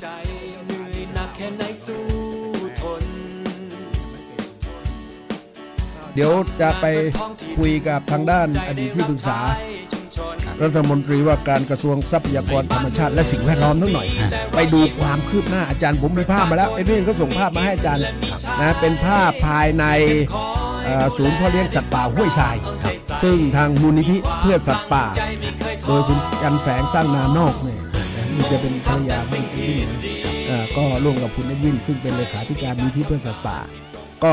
ใจเหนื่อยหนักแค่ไหนสู้ทนเดี๋ยวจะไปคุยกับทางด้านอดีตที่ปรึกษา รัฐมนตรีว่าการกระทรวงทรัพยากรธรรมชาติและสิ่งแวดล้อมทั้งหน่อย ไปดูความคืบหน้าอาจารย์ผมมีภาพมาแล้วเอ็ดวินก็ส่งภาพมาให้อาจารย์นะเป็นภาพภายในเอ่อศูนย์พ่อเลี้ยงสัตว์ป่าห้วยทราย ซึ่งทางมูลนิธิเพื่อสัตว์ป่า โดยคุณจันแสงสร้างนานอกเนี่ย นี่จะเป็นภรรยาของคุณเอ็ดวินเอ่อก็ร่วมกับคุณเอ็ดวินซึ่งเป็นเลขาธิการมูลนิธิเพื่อสัตว์ป่า ก็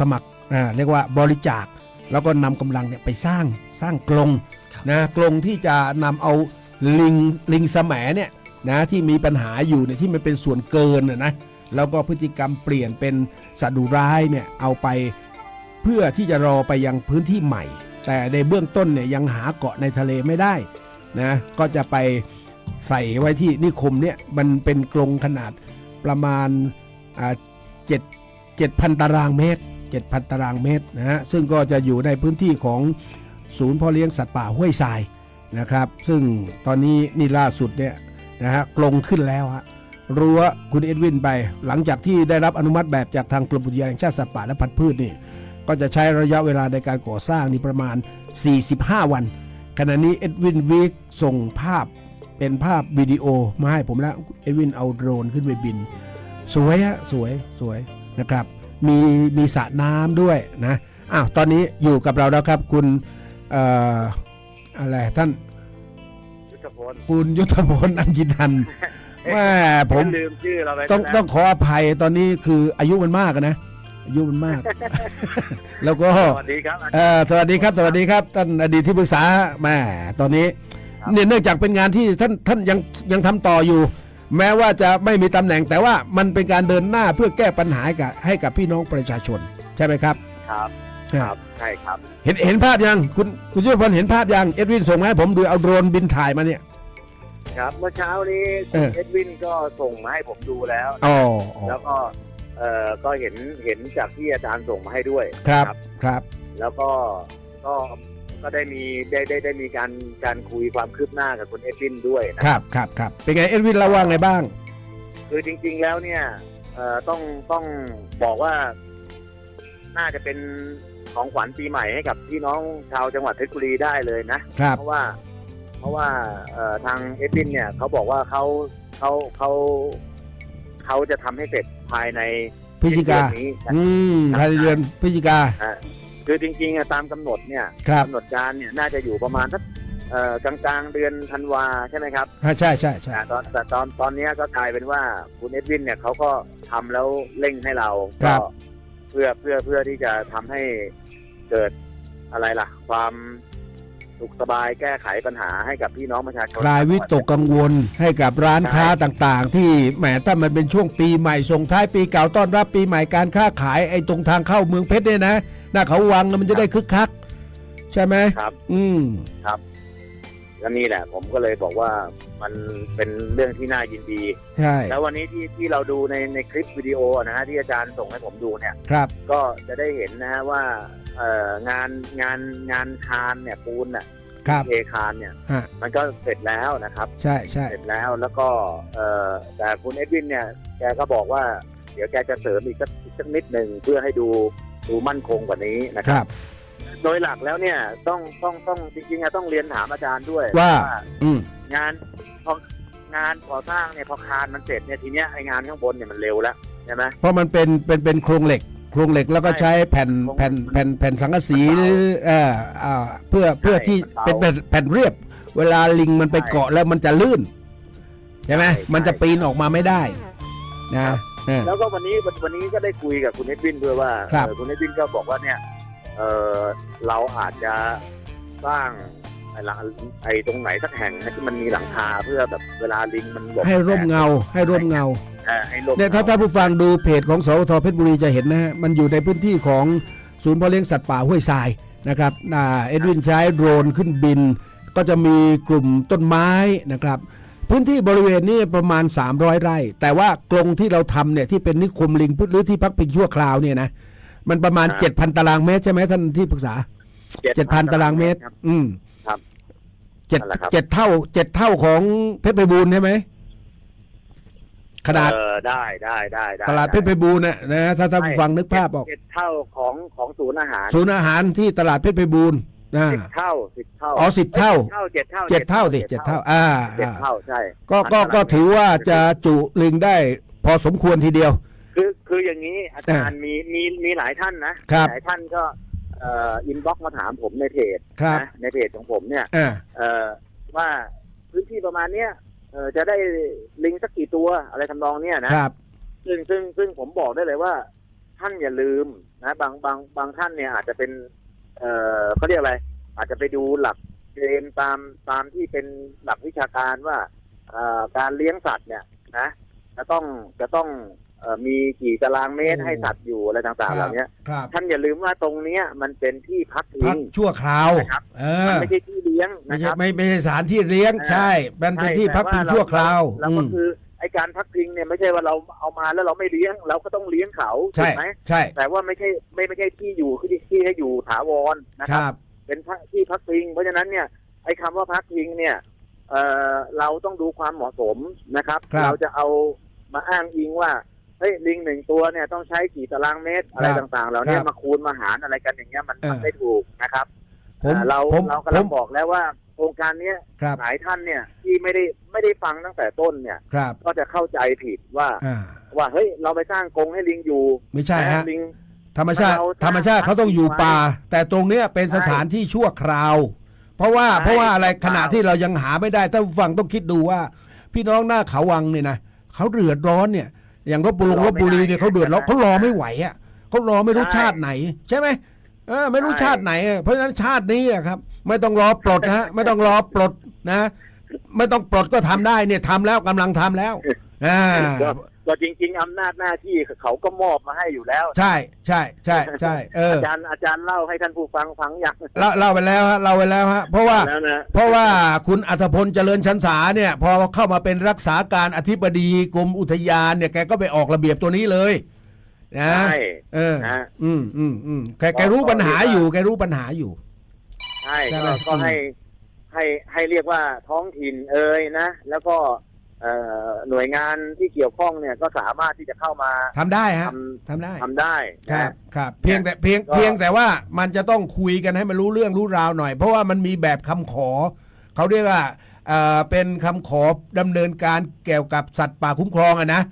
สมัครอ่าเรียกว่าบริจาค แล้วก็นำกำลังเนี่ยไปสร้างสร้างกรงนะกรงที่จะนำเอาลิงลิงสมเนี่ยนะที่มีปัญหาอยู่เนี่ยที่มันเป็นส่วนเกินนะนะแล้วก็พฤติกรรมเปลี่ยนเป็นสัตว์ดุร้ายเนี่ยเอาไปเพื่อที่จะรอไปยังพื้นที่ใหม่ แต่ในเบื้องต้นเนี่ยยังหาเกาะในทะเลไม่ได้นะก็จะไป ใส่ไว้ที่นิคมเนี่ยมันเป็นกรงขนาดประมาณเจ็ดเจ็ดพันตารางเมตร7,000ตารางเมตรนะฮะซึ่งก็จะอยู่ในพื้นที่ของศูนย์พ่อเลี้ยงสัตว์ป่าห้วยทรายนะครับ ซึ่งตอนนี้นี่ล่าสุดเนี่ยนะฮะกลงขึ้นแล้วฮะรั้วคุณเอ็ดวินไปหลังจากที่ได้รับอนุมัติแบบจากทางกรมอุทยานแห่งชาติสัตว์ป่าและพันธุ์พืชนี่ก็จะใช้ระยะเวลาในการก่อสร้างนี่ประมาณ 45 วัน ขณะนี้เอ็ดวินวีคส่งภาพ เป็นภาพวิดีโอมาให้ผมแล้วเอ็ดวินเอาโดรนขึ้นไปบิน สวยฮะสวยสวยนะครับ มีมีสระน้ำด้วยนะอ้าวตอนนี้อยู่กับเราแล้วครับคุณเอ่ออะไรท่านยุทธพลคุณยุทธพลอังกินันท์แม่ผมลืมชื่อเราไปต้องแล้วต้องขออภัยตอนนี้คืออายุมันมากอะนะอายุมันมาก แล้วก็สวัสดีครับเอ่อสวัสดีครับสวัสดีครับท่านอดีตที่ปรึกษาแม่ตอนนี้ครับ เนี่ยเนื่องจากเป็นงานที่ท่านท่านยังยังทำต่ออยู่ แม้ว่าจะไม่มีตำแหน่งแต่ว่ามันเป็นการเดินหน้าเพื่อแก้ปัญหาให้กับให้กับพี่น้องประชาชน ใช่ไหมครับ ครับครับใช่ครับ เห็นเห็นภาพยังคุณคุณยุทธพลเห็นภาพยังเอ็ดวินส่งมาให้ผมดูเอาโดรนบินถ่ายมาเนี่ย ครับ เมื่อเช้านี้เออ เอ็ดวินก็ส่งมาให้ผมดูแล้ว อ๋ออ๋อแล้วก็เอ่อก็เห็นเห็นจากที่อาจารย์ส่งมาให้ด้วยครับนะครับ แล้วก็ก็ ก็ได้มีได้ได้ได้มีการการคุยความคืบหน้ากับคุณเอ็ดวินด้วยนะ ครับครับครับเป็นไงเอ็ดวินเราว่าไงบ้าง คือจริง ๆ แล้วเนี่ยเอ่อต้องต้องบอกว่า น่าจะเป็นของขวัญปีใหม่ให้กับพี่น้องชาวจังหวัดเพชรบุรีได้เลยนะ ครับเพราะว่า เพราะว่าเอ่อทางเอดวินเนี่ยเขาบอกว่าเขาเขาเขาเขาจะทำให้เสร็จภายในพฤศจิกาเดือนนี้นะ อืมภายในเดือนพฤศจิกา อ่า คือจริงๆอะตามกำหนดเนี่ยครับ กำหนดการเนี่ยน่าจะอยู่ประมาณสักเอ่อกลางๆเดือนธันวาใช่ไหมครับอ่าใช่ใช่ใช่แต่ตอนแต่ตอนตอนเนี้ยก็กลายเป็นว่าคุณเอ็ดวินเนี่ยเขาก็ทำแล้วเร่งให้เราครัก็บเพื่อเพื่อเพื่อที่จะทำให้เกิดอะไรล่ะ ความสุขสบายแก้ไขปัญหาให้กับพี่น้องประชาชน คลายวิตกกังวลให้กับร้านค้าต่างๆ ที่แหมถ้ามันเป็นช่วงปีใหม่ส่งท้ายปีเก่าต้อนรับปีใหม่การค้าขายไอ้ตรงทางเข้าเมืองเพชรเนี่ยนะ หน้าเขาวังน่ะมันจะได้คึกคัก ใช่ไหมครับ อืมและนี่แหละ ผมก็เลยบอกว่ามันเป็นเรื่องที่น่ายินดี ใช่ แล้ววันนี้ที่ที่เราดูในในคลิปวิดีโอนะฮะที่อาจารย์ส่งให้ผมดูเนี่ย ครับ ก็จะได้เห็นนะฮะว่าเอ่องานงานงานคานเนี่ยปูนน่ะครับเทคานเนี่ย ฮะ มันก็เสร็จแล้วนะครับ ใช่ใช่เสร็จแล้วแล้วก็เอ่อแต่คุณเอ็ดวินเนี่ยแกก็บอกว่า เดี๋ยวแกจะเสริมอีกสักอีกสักนิดหนึ่งเพื่อให้ดู ดูมั่นคงกว่านี้นะคครัรับบโดยหลักแล้วเนี่ยต้องต้องต้องจริงๆอะต้องเรียนถามอาจารย์ด้วยว่า อืมงานพองานก่อสร้างเนี่ยพอคานมันเสร็จเนี่ยทีเนี้ยไองานข้างบนเนี่ยมันเร็วแล้วใช่ไหมเพราะมันเป็นเป็นเป็นโครงเหล็กโครงเหล็กแล้วก็ใช้แผ่นโครงแผ่นแผ่นแผ่นสังกะสีมันเบาหรือเอ่ออ่าเพื่อเพื่อที่มันเป็นเบาแผ่นแผ่นเรียบ เวลาลิงมันไปใช่เกาะแล้วมันจะลื่นใช่ไหมใช่มันจะใช่ปีนออกมาไม่ได้นะเออ แล้วก็วันนี้วันวันนี้ก็ได้คุยกับคุณเอ็ดวินด้วยว่าครับเอ่อคุณเอ็ดวินก็บอกว่าเนี่ยเออเราอาจจะสร้างไอ้หลังไอ้ตรงไหนสักแห่งนะที่มันมีหลังคาเพื่อแบบเวลาลิงมันหลบให้ร่มเงา ให้ร่มเงาเออให้ร่มเนี่ยถ้าเงท่านผู้ฟังดูเพจของสวทเพชรบุรีจะเห็นนะฮะมันอยู่ในพื้นที่ของศูนย์เพาะเลี้ยงสัตว์ป่าห้วยทรายนะครับอ่าเอ็ดวินใช้โดรนขึ้นบิน ก็จะมีกลุ่มต้นไม้นะครับ พื้นที่บริเวณนี้ประมาณ 300 ไร่ แต่ว่ากรงที่เราทำเนี่ยที่เป็นนิคมลิงหรือที่พักพิงชั่วคราวเนี่ยนะมันประมาณ7,000 ตารางเมตรใช่ไหมท่านที่ปรึกษา 7,000 ตารางเมตร ครับ อืมครับเจ็ดนั่นแหละครับ เจ็ดเท่าเจ็ดเท่าของเพชรไพบูลย์ใช่ไหมขนาดเออได้ได้ได้ได้ตลาดเพชรไพบูลย์น่ะนะถ้าท่านผู้ฟังนึกภาพออก เจ็ดเท่าของของศูนย์อาหาร ศูนย์อาหารที่ตลาดเพชรไพบูลย์ นะสิบเท่าสิบเท่าอ๋อสิบเท่าเท่าเจ็ดเท่าเจ็ดเท่าดิเจ็ดเท่า อ่าเจ็ดอ่าเท่าใช่ก็ก็ก็ถือว่าจะจุลิงได้พอสมควรทีเดียว คือคืออย่างนี้อาจารย์มีมีมีหลายท่านนะครับหลายท่านก็เอ่ออินบ็อกมาถามผมในเพจครับ นะในเพจของผมเนี่ย อ่า เอ่อว่าพื้นที่ประมาณเนี้ยเอ่อจะได้ลิงสักกี่ตัวอะไรทำนองเนี้ยนะครับ ซึ่งซึ่งซึ่งผมบอกได้เลยว่า ท่านอย่าลืมนะ บางบางบางท่านเนี่ยอาจจะเป็น เอ่อเขาเรียกอะไร อาจจะไปดูหลักเกณฑ์ตามตามที่เป็นหลักวิชาการว่าเอ่อการเลี้ยงสัตว์เนี่ยนะจะต้องจะต้องเอ่อมีกี่ตารางเมตรโอ้ให้สัตว์อยู่อะไรต่างๆเหล่านี้ครับท่านอย่าลืมว่าตรงเนี้ยมันเป็นที่พักพิพักง ชั่วคราว นะครับ เอมันอ ไม่ใช่ที่เลี้ยงไม่นะคใช่รับ ไม่ไม่ใช่สถานที่เลี้ยง อ่า ใช่ มันเป็นที่พักพิงชั่วคราว แล้วอืก็มคือ ไอการพักพิงเนี่ยไม่ใช่ว่าเราเอามาแล้วเราไม่เลี้ยง เราก็ต้องเลี้ยงเขาถูใช่กไหมใช่ แต่ว่าไม่ใช่ไม่ไม่ใช่ที่อยู่ที่ที่ให้อยู่ถาวรนะคครับรับ เป็นที่พักพิง เพราะฉะนั้นเนี่ยไอ้คำว่าพักพิงเนี่ยเอ่อเราต้องดูความเหมาะสมนะครับครับเราจะเอามาอ้างอิงว่าเฮ้ยลิงหนึ่งตัวเนี่ยต้องใช้กี่ตารางเมตรอะไรครับต่างๆเราเนี่คยรับมาคูณมาหารอะไรกันอย่างเงี้ยมันมันเออไม่ถูกนะครับผมอ่าเราผมเราผกำลัมงบอกแล้วว่า โครงการเนี้ยครับหลายท่านเนี่ยที่ไม่ได้ไม่ได้ฟังตั้งแต่ต้นเนี่ย ครับก็จะเข้าใจผิดว่า อ่าว่าเฮ้ยเราไปสร้างกรงให้ลิงอยู่ไม่ใช่ฮะ ลิง ธรรมชาติ เราสร้างธรรมชาติเขาต้องอยู่ป่า แต่ตรงเนี้ยเป็นสถานที่ชั่วคราว เพราะว่าใช่เพราะว่าอะไรชั่วคขราว ณะที่เรายังหาไม่ได้ถ้าฟังต้องคิดดูว่า พี่น้องหน้าเขาวังเนี่ยนะเขาเดือดร้อนเนี่ย อย่างลบบุรีรอไม่ลบบุรีเนี่ยได้เขาเดือดร้อนใช่ไหมเขารอไม่ไหวอะเขารอไม่รู้ใช่ชาติไหน ใช่ไหมเออไม่รู้ใช่ชาติไหนอะเพราะฉะนั้นชาตินี้อะครับ ไม่ต้องรอปลดนะฮะ ไม่ต้องรอปลดนะ ไม่ต้องปลดก็ทำได้เนี่ยทำแล้วกำลังทำแล้วอ่าก็ก็จริง ๆ อำนาจหน้าที่เขาก็มอบมาให้อยู่แล้ว ใช่ใช่ใช่ใช่เอออาจารย์อาจารย์เล่าให้ท่านผู้ฟังฟังอย่างเล่าเล่าไปแล้วฮะเล่าไปแล้วฮะเพราะว่าแล้วนะเพราะว่าคุณอัธพลเจริญชันษาเนี่ย พอเข้ามาเป็นรักษาการอธิบดีกรมอุทยานเนี่ยแกก็ไปออกระเบียบตัวนี้เลยนะใช่เออนะอืมอืมอืมแกแกรู้ปัญหาอยู่ แกรู้ปัญหาอยู่ ใช่ใช่ไหมก็ก็อืมให้ให้ให้เรียกว่าท้องถิ่นเอ่ยนะ แล้วก็เอ่อหน่วยงานที่เกี่ยวข้องเนี่ยก็สามารถที่จะเข้ามาทำได้ฮะททำได้ำทำได้ครันะบครับเพียงแต่เพียงก็ เพียงแต่ว่ามันจะต้องคุยกันให้มันรู้เรื่องรู้ราวหน่อย เพราะว่ามันมีแบบคำขอ เขาเรียกว่าเอ่อเป็นคำขอดำเนินการเกี่ยวกับสัตว์ป่าคุ้มครองอะนะ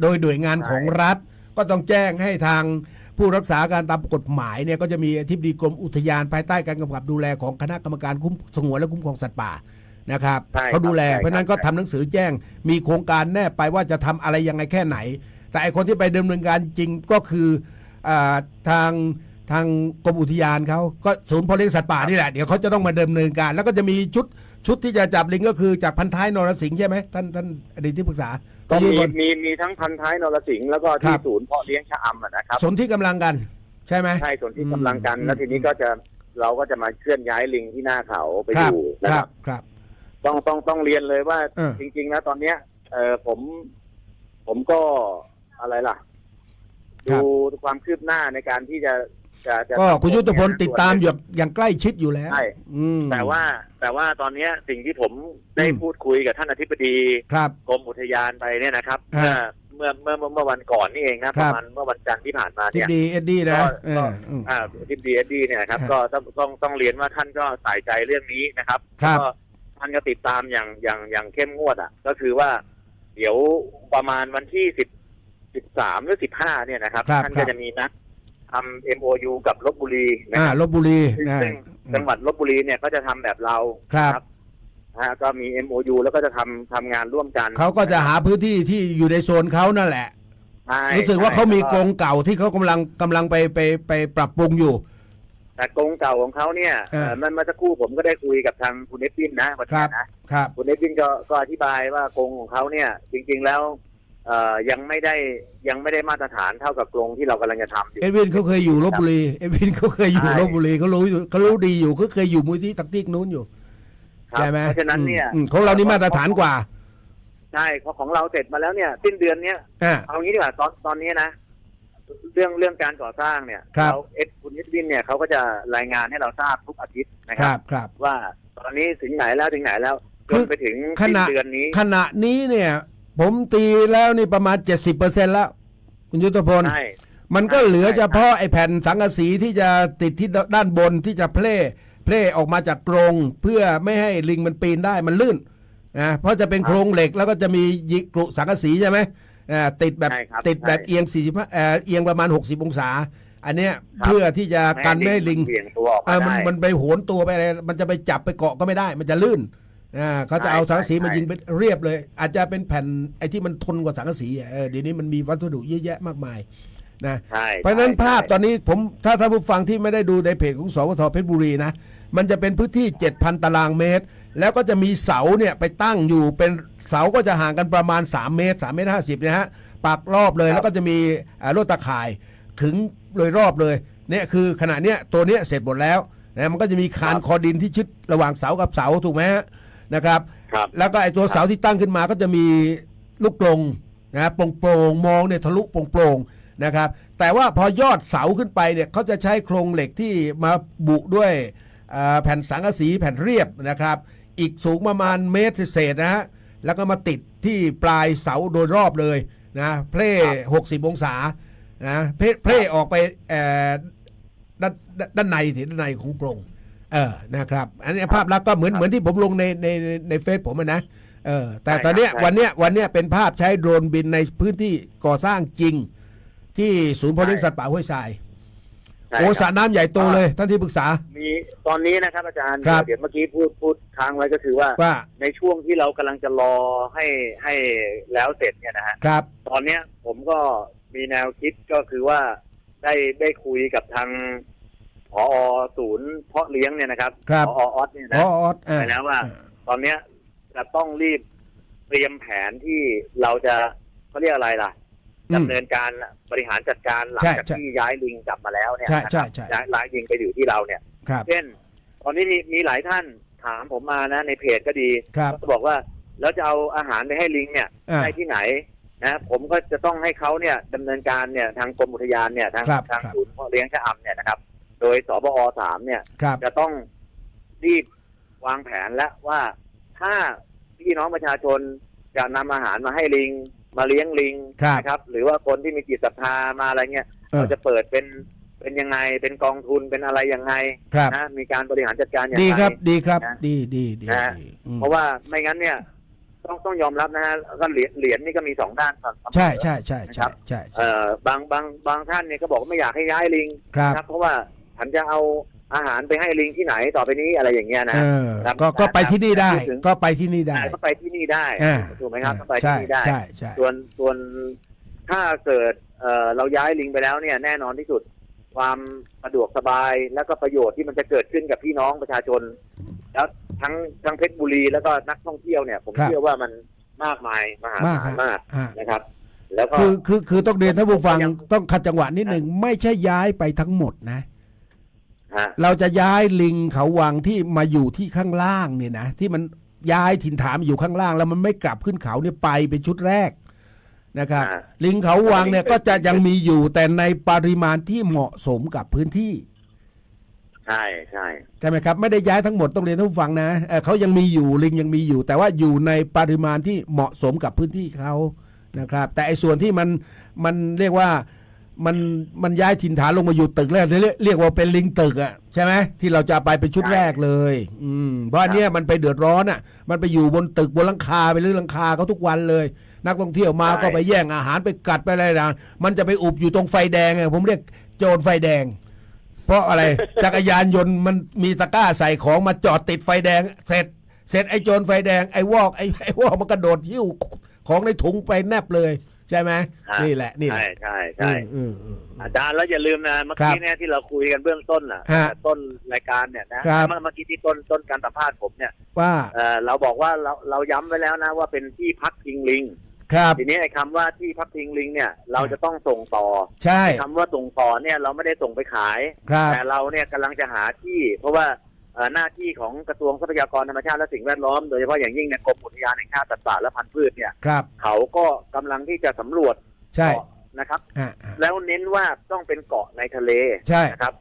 โดยหน่วยงานของรัฐ ก็ต้องแจ้งให้ทาง ผู้รักษาการตามกฎหมายเนี่ยก็จะมีอธิบดีกรมอุทยานภายใต้การกำกับดูแลของคณะกรรมการคุ้มสงวนและคุ้มครองสัตว์ป่านะครับใช่ครับเขาดูแลใช่ครับ เพราะฉะนั้นก็ทำหนังสือแจ้ง มีโครงการแนบไปว่าจะทำอะไรยังไงแค่ไหน แต่ไอคนที่ไปดำเนินการจริงก็คืออาทางทางกรมอุทยานเขาก็ศูนย์เพาะเลี้ยงสัตว์ป่านี่แหละเดี๋ยวเขาจะต้องมาดำเนินการ แล้วก็จะมีชุด ชุดที่จะจับลิงก็คือจากพันท้ายนรสิงห์ใช่ไหมท่านท่านอดีตที่ปรึกษาก็มียื่นบน มีมีทั้งพันท้ายนรสิงห์แล้วก็ครัที่บศูนย์เพาะเลี้ยงชะอำอะนะครับ สนที่กำลังกัน ใช่ไหม ใช่ส่วนที่กำลังกันอืม แล้วทีนี้ก็จะเราก็จะมาเคลื่อนย้ายลิงที่หน้าเขาไปครัอบยู่นะคครัรับบ ครับ ต้องต้องต้องเรียนเลยว่าเออ จริง ๆ แล้วตอนเนี้ยเออผม ผมก็อะไรล่ะ ครับ ดูความคืบหน้าในการที่จะ จะจะก็ทำคุณยุทธพลตรงเนี้ติดตามอย่างอย่างใกล้ชิดอยู่แล้วใช่อืม แต่ว่าแต่ว่าตอนเนี้ยสิ่งที่ผมได้อืม พูดคุยกับท่านอธิบดีครับ กรมอุทยานไปเนี่ยนะครับฮะเมื่อเมื่อเมื่อเมื่อวันก่อนนี่เองนะคปรับ ระมาณเมื่อวันจันทร์ที่ผ่านมาทิเนี่ย ดีเอ็ดดี้นะก็เอก็ ออืม อ่าทิบดีเอดีเนี่ยนะครับ ฮะก็ต้องต้องต้องเรียนว่าท่านก็ใส่ใจเรื่องนี้นะครับครับแล้วก็ท่านก็ติดตามอย่างอย่างอย่างเข้มงวดอะ ก็คือว่า เดี๋ยวประมาณวันที่สิบสิบสามหรือสิบห้าเนี่ยนะครับ ครับท่านครัก็บจะมีนัด ทำ MOU กับลบบุรีนะอ่าครับลบบุรีซึ่งนะซึ่งจังหวัดลบบุรีเนี่ยก็จะทำแบบเราครับนะฮะก็มี MOU แล้วก็จะทำทำงานร่วมกันเขาก็จะหาพื้นที่ที่อยู่ในโซนเขานั่นแหละใช่รู้สึกว่าใช่เขามีแล้วกรงเก่าที่เขากำลังกำลังไปไปไปปรับปรุงอยู่ แต่กรงเก่าของเขาเนี่ยเออเอ่อมันเมาสักครู่ผมก็ได้คุยกับทางคุณเอฟวินนะวันครันี้บนะครับคุณเอฟวินก็ก็อธิบายว่ากรงของเขาเนี่ย จริง ๆ แล้ว เอ่อยังไม่ได้ยังไม่ได้มาตรฐานเท่ากับกรงที่เรากำลังจะทำอยู่ เอ็ดวินเขาเคยอยู่ลบบุรีเอ็ดวินเขาเคยอยู่ใช่ ลบบุรีเขารู้อยู่เขารู้ดีอยู่เขาเคยอยู่มูลที่ตักติกนู้นอยู่ครับใช่ไหมเพราะฉะนั้นเนี่ยอืมอืมของเรานี่มาตรฐานกว่าใช่เพราะของเราเสร็จมาแล้วเนี่ยสิ้นเดือนเนี้ยอ่า เอางี้ดีกว่าตอนตอนนี้นะ เรื่องเรื่องการก่อสร้างเนี่ยครับ เราเอฟคุณเอฟวินเนี่ยเขาก็จะรายงานให้เราทราบทุกอาทิตย์นะคครัรับ บครับ ว่าตอนนี้ถึงไหนแล้วถึงไหนแล้วคืจอนไปถึงขสิ้นณะเดือนนี้ ขณะนี้เนี่ย ผมตีแล้วนี่ประมาณ 70%แล้ว คุณยุทธพล ใช่ มันก็เหลือใช่เฉพาะไอ้แผ่นสังกะสีที่จะติดที่ด้านบนที่จะเพล่เพล่ออกมาจากกรงเพื่อไม่ให้ลิงมันปีนได้มันลื่นนะเพราะจะเป็นโครงเหล็กแล้วก็จะมียิกรุสังกะสีใช่ไหมอ่าติดแบบใช่ครับติดแบบใช่ เอียง45เอ่อเอียงประมาณ 60 องศา อันเนี้ยครับเพื่อที่จะกันไม่ให้ลิง เบี่ยงตัวออกเอมาอมันได้ มันไปโหนตัวไปอะไรมันจะไปจับไปเกาะก็ไม่ได้ มันจะลื่น อ่าเขาจะเอาใช่สังกะสีใช่มายิงเป็นเรียบเลย อาจจะเป็นแผ่นไอ้ที่มันทนกว่าสังกะสีอะเออเดี๋ยวนี้มันมีวัสดุเยอะแยะมากมายนะใช่เพราะฉะนั้นใช่ภาพใช่ ตอนนี้ผมถ้าท่านผู้ฟังที่ไม่ได้ดูในเพจของสวทเพชรบุรีนะ มันจะเป็นพื้นที่ 7,000 ตารางเมตร แล้วก็จะมีเสาเนี่ยไปตั้งอยู่เป็นเสาก็จะห่างกันประมาณ 3 เมตร3เมตร50นะฮะปักรอบเลยแล้วก็จะมีอ่าลวดตะข่ายขึงเลยรอบเลยเนี่ยคือขณะเนี้ยตัวเนี้ยเสร็จหมดแล้วนะมันก็จะมีคานคอดินที่ชึดระหว่างเสากับเสาถูกไหมฮะ นะครับ ครับแล้วก็ไอตัวเสาที่ตั้งขึ้นมาก็จะมีลูกกลงนะโปร่งโปร่งๆมองเนี่ยทะลุโปร่งโปร่งๆนะครับ แต่ว่าพอยอดเสาขึ้นไปเนี่ยเขาจะใช้โครงเหล็กที่มาบุด้วยอ่าแผ่นสังกะสีแผ่นเรียบนะครับ อีกสูงประมาณเมตรเศษๆนะฮะแล้วก็มาติดที่ปลายเสาโดยรอบเลยนะเพล่หกสิบองศานะเพลเพล่ออกไปเอ่อด้านด้านในถึงด้านในของกรง เออนะครับ อันนี้ภาพลักษณ์ก็เหมือนเหมือนที่ผมลงในในในในเฟซผมอะนะเออแต่ใช่ตอนเนี้ยครับวันเนี้ยวันเนี้ยเป็นภาพใช้โดรนบินในพื้นที่ก่อสร้างจริง ที่ศูนย์เพาะเลี้ยงสัตว์ป่าห้วยทรายใช่โอ้คสรัระบน้ำใหญ่โตเลยท่านที่ปรึกษา มีตอนนี้นะครับอาจารย์ครับ เดี๋ยวเมื่อกี้พูดพูดค้างไว้ก็คือว่า ว่าในช่วงที่เรากำลังจะรอให้ให้แล้วเสร็จเนี่ยนะฮะครับ ตอนเนี้ยผมก็มีแนวคิดก็คือว่าได้ได้คุยกับทาง ผอศูนย์เพาะเลี้ยงเนี่ยนะครับครับผอออสเนี่ยอ๋นะออ๋อเออไปแล้วว่า ตอนเนี้ยจะต้องรีบเตรียมแผนที่เราจะเขาเรียกอะไรล่ะอืมดำเนินการบริหารจัดการหลังใช่จากใช่ที่ย้ายลิงกลับมาแล้วเนี่ยใช่นะใช่ครับใช่ย้ายย้ายลิงไปอยู่ที่เราเนี่ยครับเช่น ตอนนี้มีมีหลายท่านถามผมมานะในเพจก็ดีครับก็บอกว่าแล้วจะเอาอาหารไปให้ลิงเนี่ยอ่าได้ที่ไหนนะผมก็จะต้องให้เขาเนี่ยดำเนินการเนี่ยทางกรมอุทยานเนี่ยทางครับทางครับศูนย์เพาะเลี้ยงชะอำเนี่ยนะครับ โดยสบอสามเนี่ย ครับจะต้องรีบวางแผนแล้วว่าถ้าพี่น้องประชาชนจะนำอาหารมาให้ลิง มาเลี้ยงลิงครับนะครับ หรือว่าคนที่มีจิตศรัทธามาอะไรเงี้ยเออ เราจะเปิดเป็นเป็นยังไง เป็นกองทุนเป็นอะไรยังไงครับ นะมีการบริหารจัดการอย่างดีไรครับ ดีครับ นะดีดีดีนะ ดีอืมเพราะว่าไม่งั้นเนี่ย ต้องต้องยอมรับนะฮะก็เหรียญเหรียญนี่ก็มีสองด้านเสมอใช่ใช่ใช่นะคใช่รับ ใช่ใช่เอ่อบางบางบางท่านเนี่ยก็บอกว่าไม่อยากให้ย้ายลิงครับ นะเพราะว่า ฉันจะเอาอาหารไปให้ลิงที่ไหนต่อไปนี้อะไรอย่างเงี้ยนะเออครับก็ก็ไปที่นี่ได้ พูดถึงก็ไปที่นี่ได้ ก็ไปที่นี่ได้อ่าถูกไหมครับก็ไปที่ใช่นี่ได้ ใช่ใช่ส่วนส่วนถ้าเกิดเอ่อเราย้ายลิงไปแล้วเนี่ยแน่นอนที่สุด ความสะดวกสบายแล้วก็ประโยชน์ที่มันจะเกิดขึ้นกับพี่น้องประชาชน แล้วทั้งทั้งเพชรบุรีแล้วก็นักท่องเที่ยวเนี่ย ผมครับเชื่อว่ามันมากมายมหามากศาลฮะมากฮะนะครับ แล้วก็ คือคือคือต้องเรียนท่านผู้ฟังยัง ต้องขัดจังหวะนิดหนึ่งไม่ใช่ย้ายไปทั้งหมดนะฮะ เราจะย้ายลิงเขาวังที่มาอยู่ที่ข้างล่างเนี่ยนะที่มันย้ายถิ่นฐานมาอยู่ข้างล่าง แล้วมันไม่กลับขึ้นเขาเนี่ยไปเป็นชุดแรกนะครับอ่าลิงเขาวังเนี่ยก็จะยังมีอยู่แต่ในปริมาณที่เหมาะสมกับพื้นที่ ใช่ใช่ใช่ไหมครับ ไม่ได้ย้ายทั้งหมดต้องเรียนท่านผู้ฟังนะเอ่อเขายังมีอยู่ลิงยังมีอยู่ แต่ว่าอยู่ในปริมาณที่เหมาะสมกับพื้นที่เขานะครับ แต่ไอ้ส่วนที่มันมันเรียกว่า มันมันย้ายถิ่นฐานลงมาอยู่ตึกแรกเรียกเรียกว่าเป็นลิงตึกอะใช่ไหมที่เราจะไปเป็นชุดแรกเลย อืมเพราะอันเนี้ยมันไปเดือดร้อนอะ มันไปอยู่บนตึกบนหลังคาไปเรื่องหลังคาเขาทุกวันเลย นักท่องเที่ยวมาก็ไปแย่งอาหารไปกัดไปอะไรนะมันจะไปอุบอยู่ตรงไฟแดงไงผมเรียกโจรไฟแดง เพราะอะไรจักรยานยนต์มันมีตะกร้าใส่ของมาจอดติดไฟแดง เสร็จ เสร็จไอ้โจรไฟแดงไอ้วอกไอ้ไอ้วอกมันกระโดดหิ้วของในถุงไปแนบเลย ใช่ไหมฮะ นี่แหละนี่แหใช่ละใช่ใช่อืมอืมอืม อาจารย์แล้วอย่าลืมนะเมื่อกี้เนี่ยที่เราคุยกันเบื้องต้นน่ะฮะต้นรายการเนี่ยนะครับ เมื่อเมื่อกี้ที่ต้นต้นการสัมภาษณ์ผมเนี่ยว่าเอ่อเราบอกว่าเราเราย้ำไว้แล้วนะว่าเป็นที่พักพิงลิง ครับ ทีนี้ไอ้คำว่าที่พักพิงลิงเนี่ยเราจะต้องส่งต่อใช่คำว่าส่งต่อเนี่ยเราไม่ได้ส่งไปขาย ครับ แต่เราเนี่ยกำลังจะหาที่ เพราะว่าเอ่อ หน้าที่ของกระทรวงทรัพยากรธรรมชาติและสิ่งแวดล้อมโดยเฉพาะอย่างยิ่งในกรมอุทยานแห่งชาติสัตว์ป่าและพันธุ์พืชเนี่ยครับ เขาก็กำลังที่จะสำรวจใช่เกาะนะครับ อะอะแล้วเน้นว่าต้องเป็นเกาะในทะเลใช่นะครับ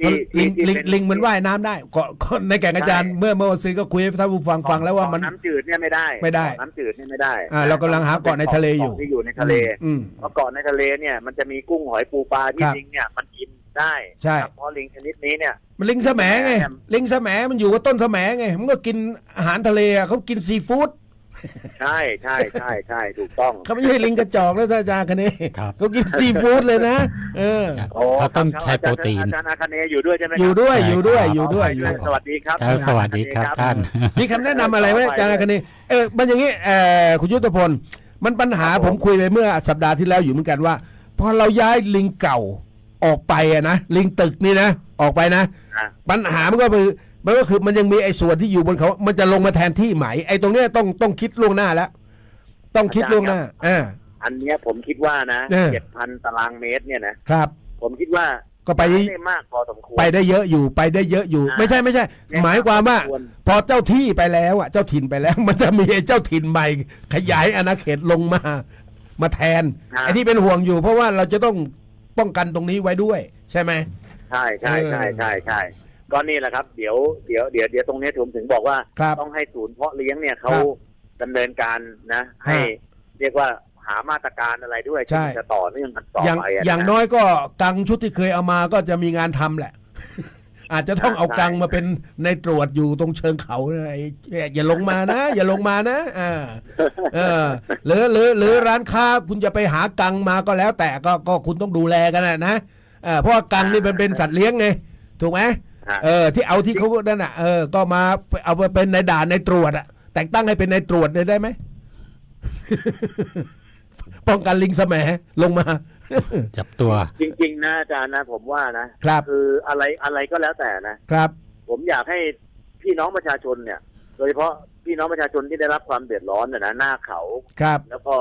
ที่ลิงที่ลิงเป็ลิงมันว่ายน้ำได้ก็ก็ในแก่งอาจารย์ใช่เมื่อเมื่อวันซื้อก็คุยให้ท่านผู้ฟังฟังแล้วว่ามัน เกะน้ำจืดเนี่ยไม่ได้ไม่ได้เกะน้ำจืดเนี่ยไม่ได้อ่าเรากำลังหาเกาะในทะเลอยู่กาที่อยู่ในทะเล อืม เพราะเกาะในทะเลเนี่ยมันจะมีกุ้งหอยปูปลาที่ครับ ลิงเนี่ยมันกิน ได้ใช่ ครับเพราะลิงชนิดนี้เนี่ย มันลิงแสมไงแหมลิงแสมมันอยู่กับต้นแสมไง มันก็กินอาหารทะเลอะเขากินซีฟู้ดใช่ใช่ใช่ใช่ถูกต้อง เขาไม่ใช่ลิงกระจอกแล้วท่านอาจารย์คนนี้ครับ เขากินซีฟู้ดเลยนะ เออ ครับโอ้เขาต้องครับใช้โปรตีน อาจารย์อาคาเนย์อยู่ด้วยใช่ไหมครับอยู่ด้วยใช่อยู่ด้วยครับอยู่ด้วยขออยู่สวัสดีครับครับสวัสดีครับท่าน มีคำแนะนำอะไรไหมอาจารย์คนนี้ เออ มันอย่างนี้เออคุณยุทธพล มันปัญหาผมคุยไปเมื่อสัปดาห์ที่แล้วอยู่เหมือนกันว่า พอเราย้ายลิงเก่า ออกไปอะนะลิงตึกนี่นะออกไปนะ อะ ปัญหามันก็คือมันก็คือมันยังมีไอ้ส่วนที่อยู่บนเขา มันจะลงมาแทนที่ไหมไอ้ตรงเนี้ยต้องต้องคิดล่วงหน้าแล้วต้องคิดล่วงหน้าอ่า อันเนี้ยผมคิดว่านะเออ เจ็ดพันตารางเมตรเนี่ยนะครับ ผมคิดว่าก็ไป ได้มากพอสมควร ไปได้เยอะอยู่ไปได้เยอะอยู่ อ่าไม่ใช่ไม่ใช่เนี่ยหมายความว่า ควร พอเจ้าที่ไปแล้วอะเจ้าถิ่นไปแล้ว มันจะมีไอ้เจ้าถิ่นใหม่ ขยายอาณาเขตลงมา มาแทนอ่าไอ้ที่เป็นห่วงอยู่ เพราะว่าเราจะต้อง ป้องกันตรงนี้ไว้ด้วย ใช่ไหม ใช่ใช่ใช่ใช่ใช่ก็นี่แหละครับ เดี๋ยวเดี๋ยวเดี๋ยวเดี๋ยวตรงเนี้ยผมถึงบอกว่า ครับต้องให้ศูนย์เพาะเลี้ยงเนี่ยเขาครับดำเนินการนะ ให้ฮะเรียกว่าหามาตรการอะไรด้วยใช่ ที่จะต่อเนื่องกันต่ออย่างไปะอย่างะน้อยก็กังชุดที่เคยเอามาก็จะมีงานทำแหละ อาจจะต้องเอาใช่กังมาเป็นในตรวจอยู่ตรงเชิงเขานะไอ้อย่าลงมานะ อย่าลงมานะอ่าเออหรือหรือหรือร้านค้าคุณจะไปหากังมาก็แล้ว แต่ก็ก็คุณต้องดูแลกันนะนะเออเพราะว่ากังนี่เป็นเป็นสัตว์เลี้ยงไงถูกไหมฮะเออที่เอาที่เขานั่นอะเออก็มาเอาไปเป็นในด่านในตรวจอะแต่งตั้งให้เป็นในตรวจเลยได้ไหมป้องกันลิงแสมลงมา จับตัว จริง ๆ นะอาจารย์นะ ผมว่านะครับ คืออะไรอะไรก็แล้วแต่นะ ครับ ผมอยากให้พี่น้องประชาชนเนี่ย โดยเฉพาะพี่น้องประชาชนที่ได้รับความเดือดร้อนเนี่ยนะหน้าเขา ครับ แล้วก็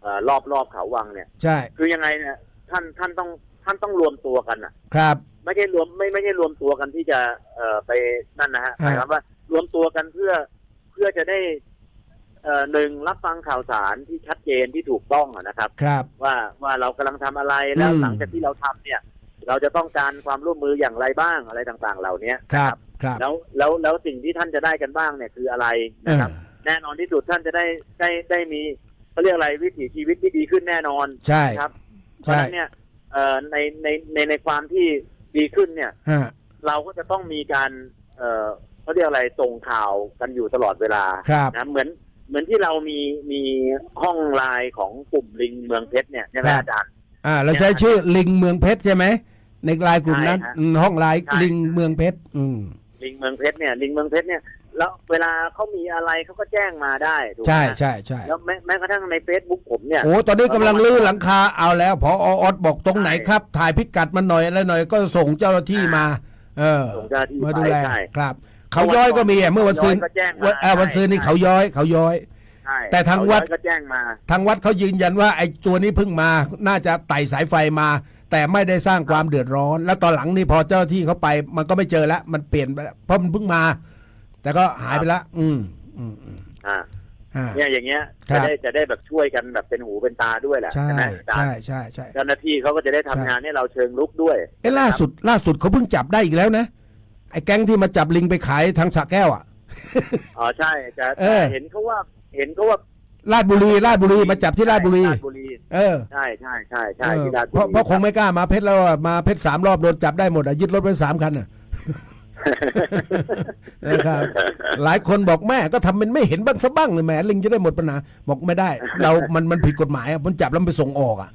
เอ่อรอบรอบเขาวังเนี่ย ใช่ คือยังไงเนี่ยท่านท่านต้องท่านต้องรวมตัวกันอะ ครับ ไม่ใช่รวมไม่ไม่ใช่รวมตัวกันที่จะเอ่อไปนั่นนะฮะหฮะมายความว่ารวมตัวกันเพื่อเพื่อจะได้ เอ่อหนึ่งรับฟังข่าวสารที่ชัดเจนที่ถูกต้องอะนะครับ ครับ ว่าว่าเรากำลังทำอะไรแล้วอืม หลังจากที่เราทำเนี่ย เราจะต้องการความร่วมมืออย่างไรบ้างอะไรต่างๆ เหล่านี้ครับครับแล้วแล้วแล้วสิ่งที่ท่านจะได้กันบ้างเนี่ยคืออะไรเอนะอครับ แน่นอนที่สุดท่านจะได้ได้ได้มีเขาเรียกอะไรวิถีชีวิตที่ดีขึ้นแน่นอนใช่นะครับ เพราะใช่ฉะนั้นเนี่ยเอ่อในในในในความที่ดีขึ้นเนี่ย ฮะเราก็จะต้องมีการ เอ่อเขาเรียกอะไรส่งข่าวกันอยู่ตลอดเวลาครับ นะเหมือน เหมือนที่เรามีมีห้องไลน์ของกลุ่มลิงเมืองเพชรเนี่ยใช่ไหมครับอาจารย์ อ่า เราใช้ชื่อลิงเมืองเพชรใช่ไหมในไลน์กลุ่มนั้นใช่ฮะอืมห้องไลน์ใช่ ลิงเมืองเพชรอืม ลิงเมืองเพชรเนี่ยลิงเมืองเพชรเนี่ยแล้วเวลาเขามีอะไรเขาก็แจ้งมาได้ถูกไหมใช่ใช่ใช่แล้วแม้แม้กระทั่งในเฟซบุ๊กผมเนี่ย โอ้ตอนนี้กำลังลื้อหลังคาเอาแล้วพอออดบอกตรงไหนครับ ถ่ายพิกัดมาหน่อยอะไรหน่อยก็ส่งเจ้าหน้าที่มา เออส่งเจ้าหน้าที่มาดูแลไปใช่ ครับ เขาย้อยก็มีอะเมื่อวันซืนเขาย้อยก็แจ้งมาวันเอ่อวันซืนนี่ใช่เขาย้อยเขาย้อย ใช่แต่ทางวัด เขาก็แจ้งมา ทางวัดเขายืนยันว่าไอ้ตัวนี้เพิ่งมา น่าจะไต่สายไฟมา แต่ไม่ได้สร้างความเดือดร้อน แล้วตอนหลังนี่พอเจ้าหน้าที่เขาไป มันก็ไม่เจอแล้ว มันเปลี่ยนไปแล้วเพราะมันเพิ่งมา แต่ก็หายไปละ อืม อืมอืมอ่า อ่า เนี่ยอย่างเงี้ยครัจะบ ได้จะได้แบบช่วยกันแบบเป็นหูเป็นตาด้วยแหละใช่ไหมอาจารใช่ย์ใช่ใช่ เจ้าหน้าที่เขาก็จะได้ทำใช่งานให้เราเชิงลุกด้วย เอ้ล่าสุดล่าสุดเขาเพิ่งจับได้อีกแล้วนะ ไอ้แก๊งที่มาจับลิงไปขายทางสระแก้วอะ อ๋อใช่แต่เออ เห็นเขาว่าเห็นเขาว่าลาดบุรีลาดบุรีมาจับที่ลาดบุรีราชบุรี เออใช่ใช่ใช่ใช่เออที่ราชบุเพราะรีเพราะคงไม่กล้ามาเพชรแล้วอะมาเพชรสามรอบโดนจับได้หมดอะยึดรถไปสามคันอะนะครับ หลายคนบอกแม่ก็ทำเป็นไม่เห็นบ้างซะบ้างเลยแหมลิงจะได้หมดปัญหาบอกไม่ได้ เรามันมันผิดกฎหมายอะมันจับแล้วมันไปส่งออกอะ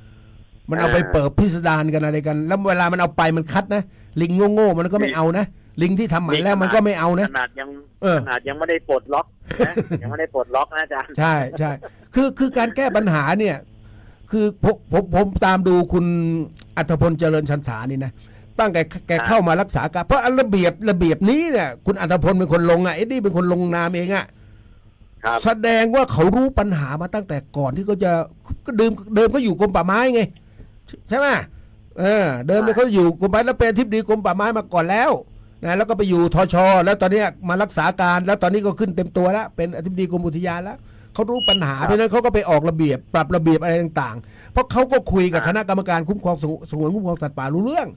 มันเอาไปเปิดพิสดารกันอะไรกัน แล้วเวลามันเอาไปมันคัดนะลิงโง่ๆมันก็ไม่เอานะ ลิงที่ทำหมันแล้วมันก็ไม่เอานะ ขนาดยังเออ ขนาดยังไม่ได้ปลดล็อกนะยังไม่ได้ปลดล็อกนะอาจารย์ใช่ใช่คือคือการแก้ปัญหาเนี่ย คือผมผมผมตามดูคุณอัธพลเจริญชันสานี่นะตั้งแต่แกเข้ามารักษาการเพราะอันระเบียบระเบียบนี้เนี่ยคุณอัธพลเป็นคนลงอะเอ็ดดี้เป็นคนลงนามเองอะครับแสดงว่าเขารู้ปัญหามาตั้งแต่ก่อนที่เขาจะก็เดิมเดิมเขาอยู่กรมป่าไม้ไง ใช่ไหมเออ เดิมเนี่ยเขาอยู่กรมป่าแล้วเป็นทิบดีกรมป่าไม้มาก่อนแล้ว นะแล้วก็ไปอยู่ทชแล้วตอนเนี้ยมารักษาการแล้วตอนนี้ก็ขึ้นเต็มตัวแล้วเป็นอธิบดีกรมอุทยานแล้วเขารู้ปัญหาเพราะฉะนั้นเขาก็ไปออกระเบียบปรับระเบียบอะไรต่างๆ เพราะเขาก็คุยกับคณะกรรมการคุ้มครองสงสงวนคุ้มครองสัตว์ป่ารู้เรื่อง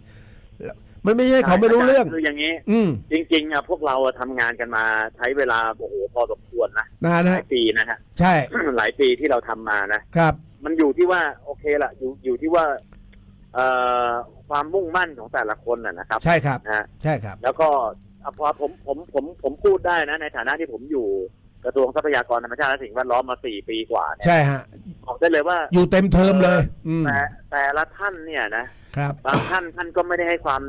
มันไม่ใช่เขาไม่รู้เรื่องคืออย่างนี้ อืมจริงๆอะพวกเราอะทำงานกันมาใช้เวลาโอ้โหพอสมควรนะนานหนะลายปีนะฮะใช่หลายปีที่เราทำมานะครับ มันอยู่ที่ว่าโอเคละอยู่อยู่ที่ว่า เอ่อ ความมุ่งมั่นของแต่ละคนน่ะนะครับใช่ครับนะฮะใช่ครับ แล้วก็อะพอผมผมผมผมพูดได้นะ ในฐานะที่ผมอยู่กระทรวงทรัพยากรธรรมชาติและสิ่งแวดล้อมมาสี่ปีกว่าเนี่ยใช่ฮะบอกได้เลยว่า อยู่เต็มเทอมเลยอืมแต่แต่ละท่านเนี่ยนะครับ บางท่านท่านก็ไม่ได้ให้ความ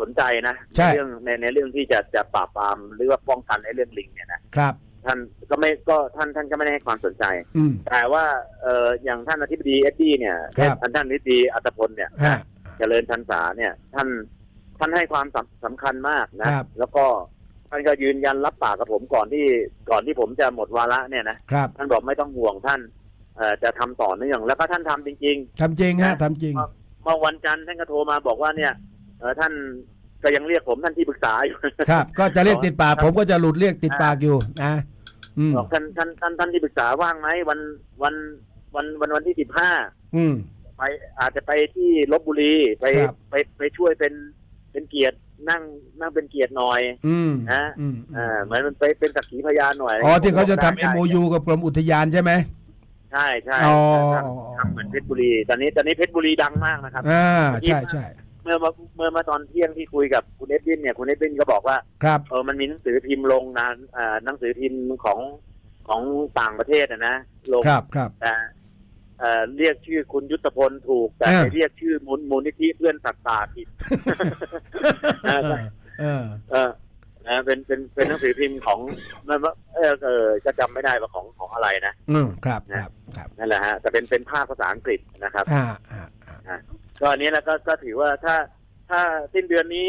สนใจนะใช่ เรื่องในในเรื่องที่จะจะปราบปรามหรือว่าป้องกันไอ้เรื่องลิงเนี่ยนะครับ ท่านก็ไม่ก็ท่านท่านก็ไม่ได้ให้ความสนใจ อืม แต่ว่าเอออย่างท่านอธิบดีเอ็ดดี้เนี่ยครับ ท่านท่านอธิบดีอัตพลเนี่ยฮะ เจริญชันษาเนี่ย ท่านท่านให้ความสำสำคัญมากนะ ครับ แล้วก็ท่านก็ยืนยันรับปากกับผมก่อนที่ก่อนที่ผมจะหมดวาระเนี่ยนะครับท่านบอกไม่ต้องห่วงท่านเอ่อจะทำต่อเนื่องแล้วก็ท่านทำจริง ทำจริงฮะนะทำจริง ๆ เมื่อวันจันทร์ท่านก็โทรมาบอกว่าเนี่ยเอ่อท่านก็ยังเรียกผมท่านที่ปรึกษาอยู่ ครับ ก็จะเรียกติดปาก ผมก็จะหลุดเรียกติดปากอยู่นะอืมบอกท่านท่านท่านท่านที่ปรึกษาว่างไหมวันวันวันวันวันที่สิบห้าอืม ไปอาจจะไปที่ลบบุรีไปครับ ไปไปช่วยเป็นเป็นเกียรตินั่งนั่งเป็นเกียรติหน่อยอืมนะอืมเอ่าเหมือนมันไปเป็นสักขีพยานหน่อยอ๋อที่เขาจะทำได้ MOU กับกรมอุทยานใช่ไหม ใช่ใช่อ๋อ ทำทำเหมือนเพชรบุรี ตอนนี้ตอนนี้เพชรบุรีดังมากนะครับ อ่าใช่ใช่เมื่อมาเมื่อมาตอนเที่ยงที่คุยกับคุณเอ็ดวินเนี่ยคุณเอ็ดวินก็บอกว่าครับ เออมันมีหนังสือพิมพ์ลงนะอ่าหนังสือพิมพ์ของของต่างประเทศนะนะลง ครับครับ แต่ เอ่อเรียกชื่อคุณยุทธพลถูก แต่เออไปเรียกชื่อมูลมูลนิธิเพื่อนสัตว์ป่าผิด เออ เออ เออนะเป็นเป็นเป็นหนังสือพิมพ์ของมันว่าเออเออจะจำไม่ได้ว่าของของอะไรนะอืมครับครับครับนั่นแหละฮะแต่เป็นเป็นภาคภาษาอังกฤษนะครับ อ่าอ่าอ่าก็อันนี้แล้วก็ก็ถือว่าถ้าถ้าสิ้นเดือนนี้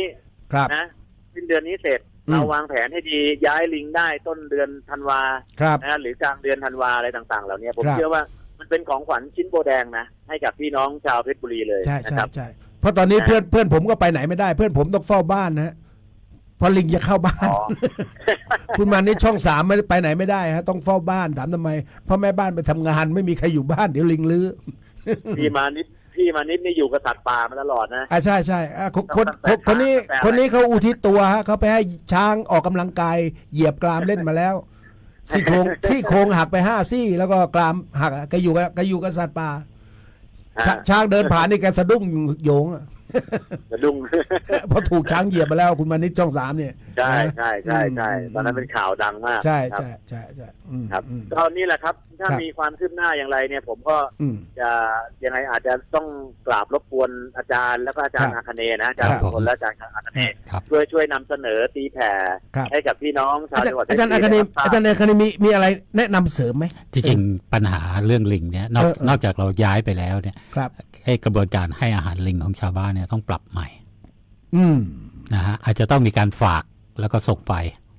ครับ นะสิ้นเดือนนี้เสร็จอืม เราวางแผนให้ดีย้ายลิงได้ต้นเดือนธันวาครับ นะหรือกลางเดือนธันวาอะไรต่าง ๆ เหล่านี้ผมครับ เชื่อว่า มันเป็นของขวัญชิ้นโบแดงนะ ให้กับพี่น้องชาวเพชรบุรีเลยใช่นะใช่ครับ ใช่เพราะตอนนี้นะ เพื่อนเพื่อนผมก็ไปไหนไม่ได้ เพื่อนผมต้องเฝ้าบ้านนะฮะเพราะลิงจะเข้าบ้าน อ๋อ คุณมานี่ช่องสามไม่ได้ไปไหนไม่ได้ฮะต้องเฝ้าบ้านถามทำไมเพราะแม่บ้านไปทำงาน ไม่มีใครอยู่บ้านเดี๋ยวลิงลื้อพี่มานิดพี่มานิดนี่อยู่กับสัตว์ป่ามาตลอดนะ อ่าใช่ใช่อะคนคนตั้งแต่คนนี้ตั้งแต่คนนี้เขาอุทิศตัวฮะเขาไปให้ช้างออกกำลังกายเหยียบกรามเล่นมาแล้ว ซี่โครงที่โครงหักไปห้าซี่ แล้วก็กรามหักแกอยู่กับแกอยู่กับสัตว์ป่าอ่าช้าช้างเดินผ่านนี่แกสะดุ้งโยงอะ กระดุงเพราะถูกช้างเหยียบมาแล้วคุณมานิดช่องสามเนี่ยใช่ใช่ใช่ใช่อืม ตอนนั้นเป็นข่าวดังมากใช่ครับ ใช่ใช่ใช่อืมครับอืม ก็นี่แหละครับ ถ้าครับ มีความคืบหน้าอย่างไรเนี่ย ผมก็อืม จะยังไงอาจจะต้องกราบรบกวนอาจารย์แล้วก็อาจารย์ครัอาบคเนย์นะอาจารย์ครับทุกคนและอาจารย์อาคเนย์ครับ ช่วยช่วยนำเสนอตีแผ่ ครับ ให้กับพี่น้องชาวอาจารจังหวัดย์อาจารย์อาเพคชเนบุย์ได้รับทราบอาจารย์อาคเนย์มีมีอะไรแนะนำเสริมไหม ที่จริงปัญหาเรื่องลิงเนี่ยนอกเออเออ นอกจากเราย้ายไปแล้วเนี่ย ครับให้ กระบวนการให้อาหารลิงของชาวบ้านเนี่ยต้องปรับใหม่ อืมนะฮะอาจจะต้องมีการฝากแล้วก็ส่งไป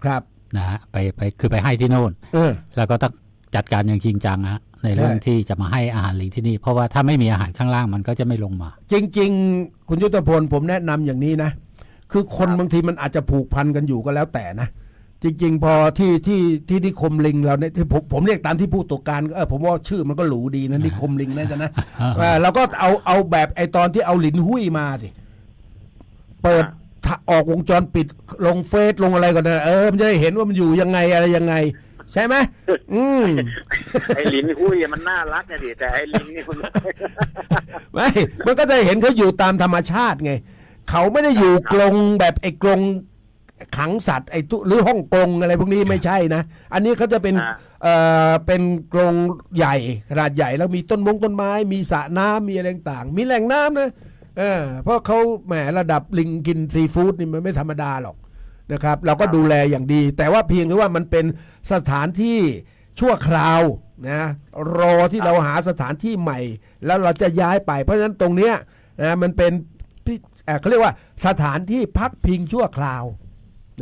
ครับนะฮะไปไปคือไปให้ที่โน่นเออ แล้วก็ต้องจัดการอย่างจริงจังฮะในเรื่องใช่ที่จะมาให้อาหารลิงที่นี่ เพราะว่าถ้าไม่มีอาหารข้างล่างมันก็จะไม่ลงมา จริง ๆ คุณยุทธพลผมแนะนำอย่างนี้นะ คือคนบางทีมันอาจจะผูกพันกันอยู่ก็แล้วแต่นะ จริง ๆ พอที่ที่ที่นิคมลิงเราเนี่ยที่ผมผมเรียกตามที่ผู้ตรวจการเออผมว่าชื่อมันก็หรูดีนะนิคมลิงนั่นกันนะเออเราก็เอาเอาแบบไอตอนที่เอาหลินหุ้ยมาสิเปิดถ้าออกวงจรปิดลงเฟซลงอะไรก่อนนะเออมันจะได้เห็นว่ามันอยู่ยังไงอะไรยังไง ใช่ไหมอืมไอ้ลิงหุ้ยมันน่ารักนะดิแต่ไอ้ลิงนี่คุณไม่มันก็จะเห็นเขาอยู่ตามธรรมชาติไง เขาไม่ได้อยู่กรงแบบไอ้กรง ขังสัตว์ไอ้ตุหรือห้องกรงอะไรพวกนี้ไม่ใช่นะ อันนี้เขาจะเป็นอ่า เอ่อเป็นกรงใหญ่ขนาดใหญ่แล้วมีต้นมงต้นไม้ มีสระน้ำมีอะไรต่างๆมีแหล่งน้ำนะเออเพราะเขาแหมระดับลิงกินซีฟู้ดนี่มันไม่ธรรมดาหรอกนะครับ เราก็ดูแลอย่างดี แต่ว่าเพียงแค่ว่ามันเป็นสถานที่ชั่วคราวนะรอที่เราหาสถานที่ใหม่ แล้วเราจะย้ายไป เพราะฉะนั้นตรงเนี้ยนะมันเป็นที่เอ่อเขาเรียกว่าสถานที่พักพิงชั่วคราว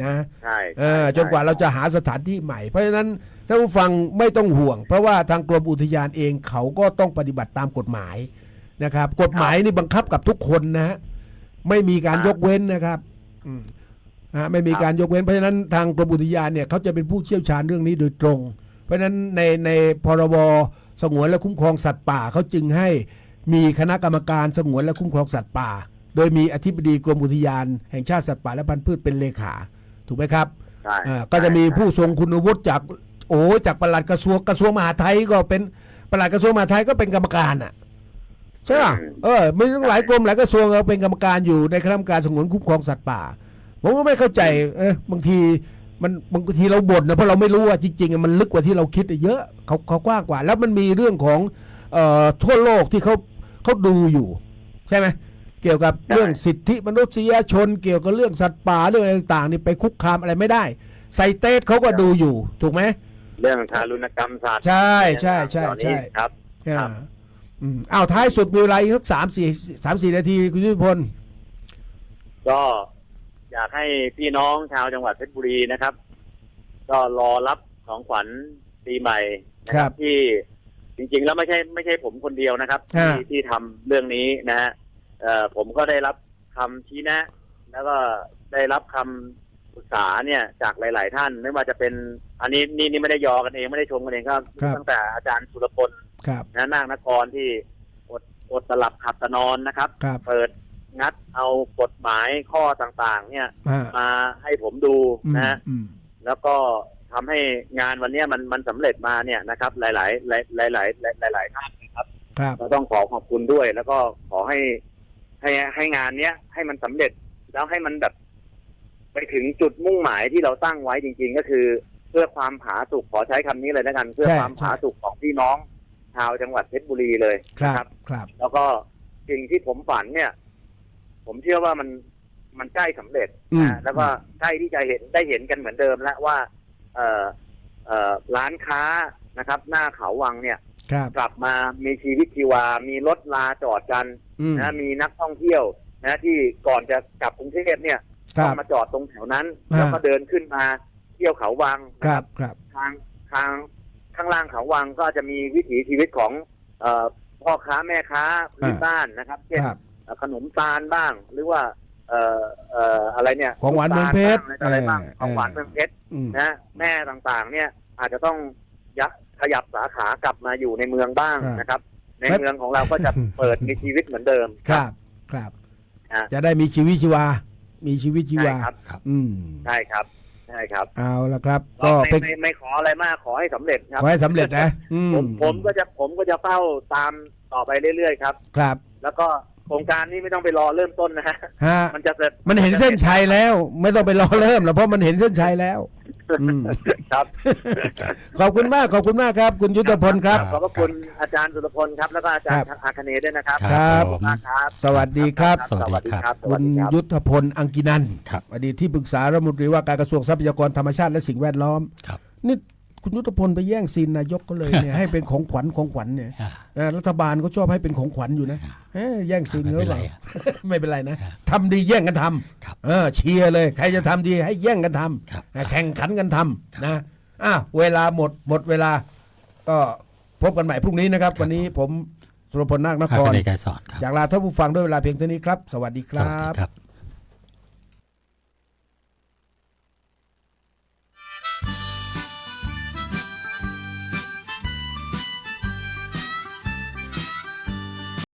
นะใช่เออจนกว่าเราจะหาสถานที่ใหม่ เพราะฉะนั้นท่านผู้ฟังไม่ต้องห่วง เพราะว่าทางกรมอุทยานเองเขาก็ต้องปฏิบัติตามกฎหมายนะครับ กฎหมายนี่บังคับกับทุกคนนะฮะไม่มีการยกเว้นนะครับอืมฮะไม่มีการยกเว้น เพราะฉะนั้นทางกรมอุทยานเนี่ยเขาจะเป็นผู้เชี่ยวชาญเรื่องนี้โดยตรง เพราะฉะนั้นในในพรบสงวนและคุ้มครองสัตว์ป่าเขาจึงให้มีคณะกรรมการสงวนและคุ้มครองสัตว์ป่า โดยมีอธิบดีกรมอุทยานแห่งชาติสัตว์ป่าและพันธุ์พืชเป็นเลขา ถูกไหมครับใช่อ่าก็จะมีผู้ทรงคุณวุฒิจากโอ้จากปลัดกระทรวงกระทรวงมหาดไทยก็เป็นปลัดกระทรวงมหาดไทยก็เป็นกรรมการอะใช่ป่ะเออมีทั้งหลายกรมหลายกระทรวงเอาเป็นกรรมการอยู่ในคณะกรรมการสงวนคุ้มครองสัตว์ป่า ผมก็ไม่เข้าใจเออบางทีมันบางทีเราบ่นนะเพราะเราไม่รู้ว่าจริงๆอะมันลึกกว่าที่เราคิดเยอะเขาเขากว้างกว่า แล้วมันมีเรื่องของเอ่อทั่วโลกที่เขาเขาดูอยู่ ใช่ไหม เกี่ยวกับเรื่องสิทธิมนุษยชน เกี่ยวกับเรื่องสัตว์ป่าเรื่องอะไรต่างๆ นี่ไปคุกคามอะไรไม่ได้ ไซเตสเขาก็ดูอยู่ ถูกไหมเรื่องทารุณกรรมสัตว์ใช่ใช่ใช่เหล่านี้ใช่ครับอ่าอืมอ้าวท้ายสุดมีเวลาอีกสักสามสี่สามสี่นาทีคุณยุทธพลก็อยากให้พี่น้องชาวจังหวัดเพชรบุรีนะครับ ก็รอรับของขวัญปีใหม่นะคครัรับบที่จริงๆ แล้วไม่ใช่ไม่ใช่ผมคนเดียวนะครับฮะที่ที่ทำเรื่องนี้นะฮะ เอ่อผมก็ได้รับคำชี้แนะ แล้วก็ได้รับคำปรึกษาเนี่ยจากหลาย ๆ ท่าน ไม่ว่าจะเป็นอันนี้นี่นี่ไม่ได้ยอกันเองไม่ได้ชมกันเองครับ ครับ ตั้งแต่อาจารย์สุรพลครับนะนาคนครที่อดอดตลับขับตะนอนนะครับ ครับเปิดงัดเอากฎหมายข้อต่างๆ เนี่ยฮะมาให้ผมดูอืมนะฮะ อืม แล้วก็ทำให้งานวันเนี้ยมันมันสำเร็จมาเนี่ยนะครับ หลาย ๆ หลายหลายหลายหลายหลายท่านนะครับ ครับ ก็ต้องขอขอบคุณด้วย แล้วก็ขอให้ ให้ให้งานเนี้ยให้มันสำเร็จแล้วให้มันแบบ ไปถึงจุดมุ่งหมายที่เราตั้งไว้จริง ๆ ก็คือ เพื่อความผาสุกขอใช้คำนี้เลยแล้วกัน เพื่อใช่ความผาใช่สุกของพี่น้องชาวจังหวัดเพชรบุรีเลยครับนะครับครับ แล้วก็สิ่งที่ผมฝันเนี่ย ผมเชื่อว่ามันมันใกล้สำเร็จอืมนะแล้วก็ใกล้ที่จะเห็นได้เห็นกันเหมือนเดิมแล้วว่า เอ่อเอ่อร้านค้านะครับ หน้าเขาวังเนี่ยครับกลับมามีชีวิตชีวา มีรถลาจอดกัน อืมนะมีนักท่องเที่ยวนะที่ก่อนจะกลับกรุงเทพเนี่ยครัต้อบงมาจอดตรงแถวนั้น อ่า แล้วก็เดินขึ้นมาเที่ยวเขาวังคนะรับครับ ทางทางข้างล่างเขาวังก็จะมีวิถีชีวิตของเอ่อพ่อค้าแม่ค้าพื้นบ้านนะครับเช่น ครับ เอ่อขนมตาลบ้างหรือว่า เอ่อเอ่ออะไรเนี่ยของหวานเมืองเพชรลูกตาลบ้างอะไรบ้างเออของหวานเมืองเพชรอืม นะแม่ต่างๆ เนี่ยอาจจะต้องยะขยับสาขากลับมาอยู่ในเมืองบ้างครับนะครับ ในครับเมืองของเราก็จะเปิดมีชีวิตเหมือนเดิมครับครับอะจะได้มีชีวิตชีวา มีชีวิตชีใช่วาครับ อืมใช่ครับใช่ครับ เอาละครับ ก็ก็ไม่เป็นไม่ไม่ขออะไรมากขอให้สำเร็จครับขอให้สำเร็จนะอืมผมผมก็จะผมก็จะเฝ้าตามต่อไปเรื่อยๆครับ ครับ แล้วก็โครงการนี้ไม่ต้องไปรอเริ่มต้นนะฮะฮะมันจะเสร็จมันเห็นเส้นชัยแล้ว ไม่ต้องไปรอเริ่มแล้วเพราะมันเห็นเส้นชัยแล้วอืม ครับ ขอบคุณมากขอบคุณมากครับ คุณยุทธพลครับ ขอบพระคุณอาจารย์สุรพลครับ แล้วก็อาจารย์ครับอาคเนย์ด้วยนะครับครับ ขอณมากครับ สวัสดีครับ สวัสดีครับ สคุวัสณดีครับ ยุทธพลอังกินันท์ครับ อดีตที่ปรึกษารัฐมนตรีว่าการกระทรวงทรัพยากรธรรมชาติและสิ่งแวดล้อม ครับ นี่ คุณยุทธพลไปแย่งซีนนายกก็เลยเนี่ยให้เป็นของขวัญของขวัญเนี่ยอ่าเออรัฐบาลก็ชอบให้เป็นของขวัญอยู่นะเอ้ยแย่งซีนไม่เขาเป็นเปไรล่าอะไม่เป็นไรนะครับทำดีแย่งกันทครับำเออเชียร์เลย ใครจะทำดีให้แย่งกันทครับำแข่งขันกันทำนะอะเวลาหมดหมดเวลา ก็พบกันใหม่พรุ่งนี้นะครับ วันนี้ผมสุรพลนาคนคครับรในการสอนครับอยากลาท่านผู้ฟังด้วยเวลาเพียงเท่านี้ครับ สวัสดีคสรัวัสดีบครับ